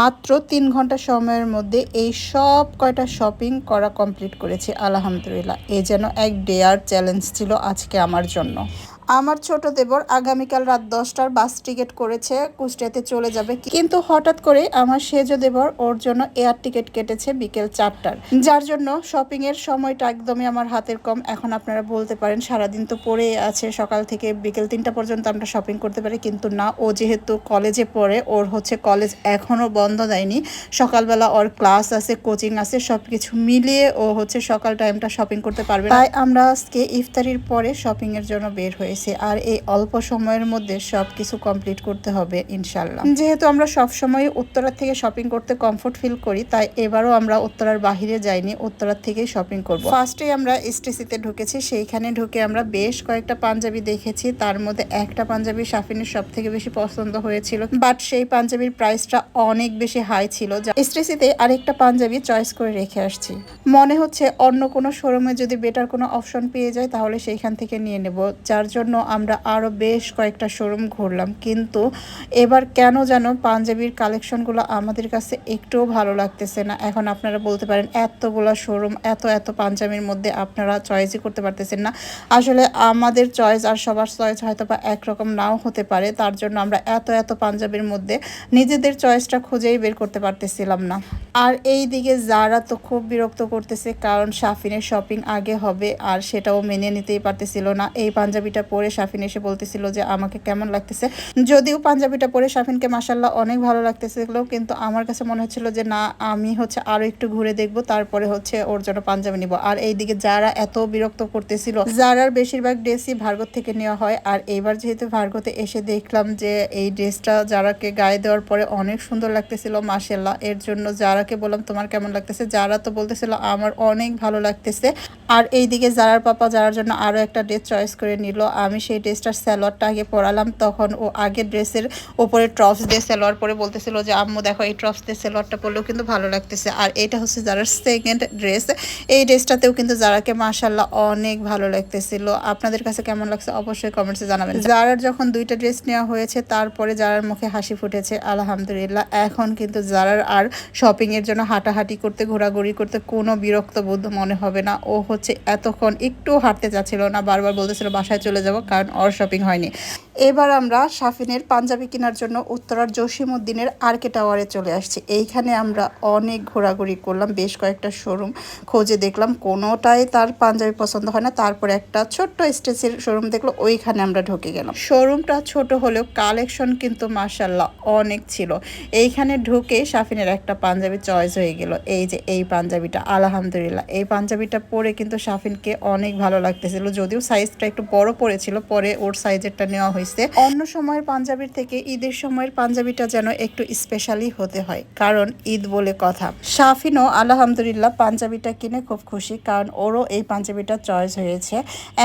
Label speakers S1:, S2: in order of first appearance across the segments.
S1: মাত্র তিন ঘণ্টা সময়ের মধ্যে এই সব কয়টা শপিং করা কমপ্লিট করেছি, আলহামদুলিল্লাহ। এ যেন এক ডেয়ার চ্যালেঞ্জ ছিল আজকে আমার জন্য। আমার ছোট দেবর আগামীকাল রাত দশটার বাস টিকিট করেছে, কুষ্টিয়াতে চলে যাবে। কিন্তু হঠাৎ করে আমার সেজ দেবর ওর জন্য এয়ার টিকিট কেটেছে বিকেল চারটার। যার জন্য শপিং এর সময়টা একদমই আমার হাতের কম। এখন আপনারা বলতে পারেন সারাদিন তো পড়ে আছে, সকাল থেকে বিকেল তিনটা পর্যন্ত আমরা শপিং করতে পারি। কিন্তু না, ও যেহেতু কলেজে পড়ে, ওর হচ্ছে কলেজ এখনও বন্ধ দেয়নি। সকালবেলা ওর ক্লাস আছে কোচিং আছে সব কিছু মিলিয়ে ও হচ্ছে সকাল টাইমটা শপিং করতে পারবে তাই আমরা আজকে ইফতারির পরে শপিং এর জন্য বের হয়েছি আর এই অল্প সময়ের মধ্যে সব কিছু কমপ্লিট করতে হবে ইনশাল্লাহ যেহেতু আমরা সব সময় উত্তরার থেকে শপিং করতে কমফোর্ট ফিল করি, তাই এবারও আমরা উত্তরার বাহিরে যাইনি, উত্তরার থেকেই শপিং করব। ফার্স্টে আমরা এসটিসিতে ঢুকেছি, সেইখানে ঢুকে আমরা বেশ কয়েকটা পাঞ্জাবি দেখেছি, তার মধ্যে একটা পাঞ্জাবি সাফিনের সব থেকে বেশি পছন্দ হয়েছিল বাট সেই পাঞ্জাবির প্রাইসটা অনেক বেশি হাই ছিল এসটিসিতে আরেকটা পাঞ্জাবি চয়েস করে রেখে আসছি। মনে হচ্ছে অন্য কোনো শোরুমে যদি বেটার কোনো অপশন পেয়ে যায় তাহলে সেইখান থেকে নিয়ে নেব, যার জন্য আমরা আরও বেশ কয়েকটা শোরুম ঘুরলাম। কিন্তু এবার কেন যেন পাঞ্জাবির কালেকশনগুলো আমাদের কাছে একটুও ভালো লাগতেছে না। এখন আপনারা বলতে পারেন, এতগুলো শোরুম এত এত পাঞ্জাবির মধ্যে আপনারা চয়েসই করতে পারতেছেন না। আসলে আমাদের চয়েস আর সবার চয়েস হয়তো বা একরকম নাও হতে পারে। তার জন্য আমরা এত এত পাঞ্জাবির মধ্যে নিজেদের চয়েসটা খুঁজেই বের করতে পারতেছিলাম না। আর এই দিকে যারা তো খুব বিরক্ত করতেছে, কারণ সাফিনের শপিং আগে হবে আর সেটাও মেনে নিতেই পারতেছিল না। এই পাঞ্জাবিটা পরে সাফিন এসে বলতেছিল যে আমাকে কেমন লাগতেছে। যদিও পাঞ্জাবিটা পরে সাফিনকে মাসাল্লাহ অনেক ভালো লাগতেছিল, কিন্তু আমার কাছে মনে হচ্ছিল যে না, আমি হচ্ছে আরও একটু ঘুরে দেখব, তারপরে হচ্ছে ওর জন্য পাঞ্জাবি নিব। আর এইদিকে যারা এত বিরক্ত করতেছিল, যারার বেশিরভাগ ড্রেসই ভার্গত থেকে নেওয়া হয়, আর এইবার যেহেতু ভার্গতে এসে দেখলাম যে এই ড্রেসটা যারাকে গায়ে দেওয়ার পরে অনেক সুন্দর লাগতেছিল মাসাল্লাহ এর জন্য যারাকে বললাম তোমার কেমন লাগতেছে, যারা তো বলতেছিল আমার অনেক ভালো লাগতেছে। আর এইদিকে যারার পাপা যারার জন্য আরও একটা ড্রেস চয়েস করে নিল আমি সেই ড্রেসটার স্যালোয়ারটা আগে পরালাম, তখন ও আগের ড্রেসের ওপরে ট্রপস দিয়ে স্যালোয়ার পরে বলতেছিল যে, আম্মু, দেখো, এই ট্রপস দিয়ে স্যালোয়ারটা পরলেও কিন্তু ভালো লাগতেছে। আর এটা হচ্ছে যারার সেকেন্ড ড্রেস এই ড্রেসটাতেও কিন্তু যারাকে মাশাল্লাহ অনেক ভালো লাগতেছিল। আপনাদের কাছে কেমন লাগছে অবশ্যই কমেন্টসে জানাবেন। যারার যখন দুইটা ড্রেস নেওয়া হয়েছে, তারপরে যারার মুখে হাসি ফুটেছে, আলহামদুলিল্লাহ। এখন কিন্তু যারার আর শপিং এর জন্য হাঁটাহাঁটি করতে, ঘোরাঘুরি করতে কোনো বিরক্ত বোধ মনে হবে না। ও হচ্ছে এতক্ষণ একটু হাঁটতে চাচ্ছিল না, বারবার বলতেছিল, বাসায় চলে যাব। কারণ ওর শপিং হয়নি। এবার আমরা সাফিনের পাঞ্জাবি কেনার জন্য উত্তরার জসিমউদ্দিনের আরকে টাওয়ারে চলে আসছি। এইখানে আমরা অনেক ঘোরাঘুরি করলাম, বেশ কয়েকটা শোরুম খোঁজে দেখলাম। কোনোটাই তার পাঞ্জাবি পছন্দ হয় না। তারপরে একটা ছোট্ট স্টেজের শোরুম দেখল, ওইখানে আমরা ঢুকে গেলাম। শোরুমটা ছোট হলেও কালেকশন কিন্তু মার্শাল্লাহ অনেক ছিল। এইখানে ঢুকে সাফিনের একটা পাঞ্জাবি চয়েস হয়ে গেল। এই যে এই পাঞ্জাবিটা, আলহামদুলিল্লাহ। এই পাঞ্জাবিটা পরে কিন্তু সাফিনকে অনেক ভালো লাগতেছিল। যদিও সাইজটা একটু বড় পড়েছিল, পরে ওর সাইজেরটা নেওয়া হয়েছে। অন্য সময়ের পাঞ্জাবির থেকে ঈদের সময়ের পাঞ্জাবিটা যেন একটু স্পেশালি হতে হয়। কারণ ঈদ বলে কথা। সাফিনও আলহামদুলিল্লাহ পাঞ্জাবিটা কিনে খুব খুশি কারণ ওরও এই পাঞ্জাবিটা চয়েস হয়েছে।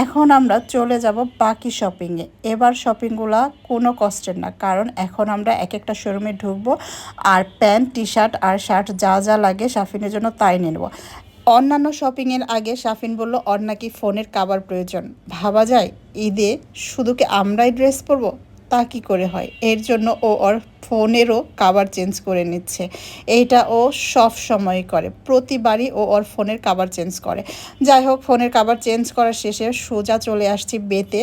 S1: এখন আমরা চলে যাব বাকি শপিংয়ে এবার শপিংগুলা কোনো কষ্টের না, কারণ এখন আমরা এক একটা শোরুমে ঢুকবো আর প্যান্ট টি শার্ট আর শার্ট যা যা লাগে সাফিনের জন্য তাই নেব। অন্যান্য শপিংয়ের আগে সাফিন বলল ওর নাকি ফোনের কাবার প্রয়োজন। ভাবা যায়, ঈদে শুধু কি আমরাই ড্রেস পরবো? তা কি করে হয়? এর জন্য ও ওর ফোনেরও কাবার চেঞ্জ করে নিচ্ছে। এইটা ও সব সময় করে। প্রতিবারই ও ওর ফোনের কাবার চেঞ্জ করে। যাই হোক, ফোনের কাবার চেঞ্জ করার শেষে সোজা চলে আসছি বেতে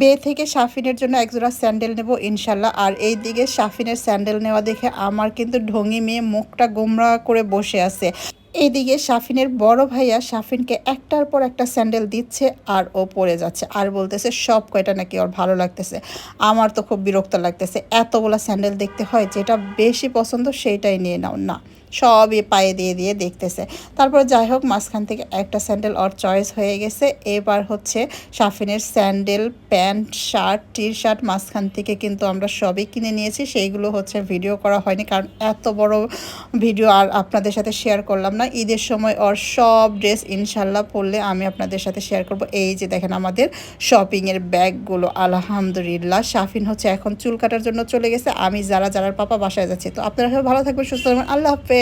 S1: বে থেকে সাফিনের জন্য একজোড়া স্যান্ডেল নেব, ইনশাল্লাহ। আর এই দিকে সাফিনের স্যান্ডেল নেওয়া দেখে আমার কিন্তু ঢঙ্গি মেয়ে মুখটা গোমরা করে বসে আছে। এইদিকে শাফিনের বড় ভাইয়া সাফিনকে একটার পর একটা স্যান্ডেল দিচ্ছে আর ও পরে যাচ্ছে। আর বলতেছে, সব কয়টা নাকি ওর ভালো লাগতেছে? আমার তো খুব বিরক্ত লাগতেছে। এতগুলো স্যান্ডেল দেখতে হয়, যেটা বেশি পছন্দ সেইটাই নিয়ে নাও। না সবই পায়ে দিয়ে দিয়ে দেখতেছে। তারপর যাই হোক, মাঝখান থেকে একটা স্যান্ডেল ওর চয়েস হয়ে গেছে। এবার হচ্ছে সাফিনের sandal, pant, shirt T shirt মাঝখান থেকে কিন্তু আমরা সবই কিনে নিয়েছি। সেইগুলো হচ্ছে ভিডিও করা হয়নি কারণ এত বড় ভিডিও আর আপনাদের সাথে শেয়ার করলাম না। ঈদের সময় ওর সব ড্রেস ইনশাল্লাহ পরলে আমি আপনাদের সাথে শেয়ার করব। এই যে দেখেন আমাদের শপিংয়ের ব্যাগগুলো, আলহামদুলিল্লাহ। সাফিন হচ্ছে এখন চুল কাটার জন্য চলে গেছে। আমি যারা যারা পাপা বাসায় যাচ্ছি। তো আপনারা ভালো থাকবেন, সুস্থ থাকবেন। আল্লাহ হাফেজ।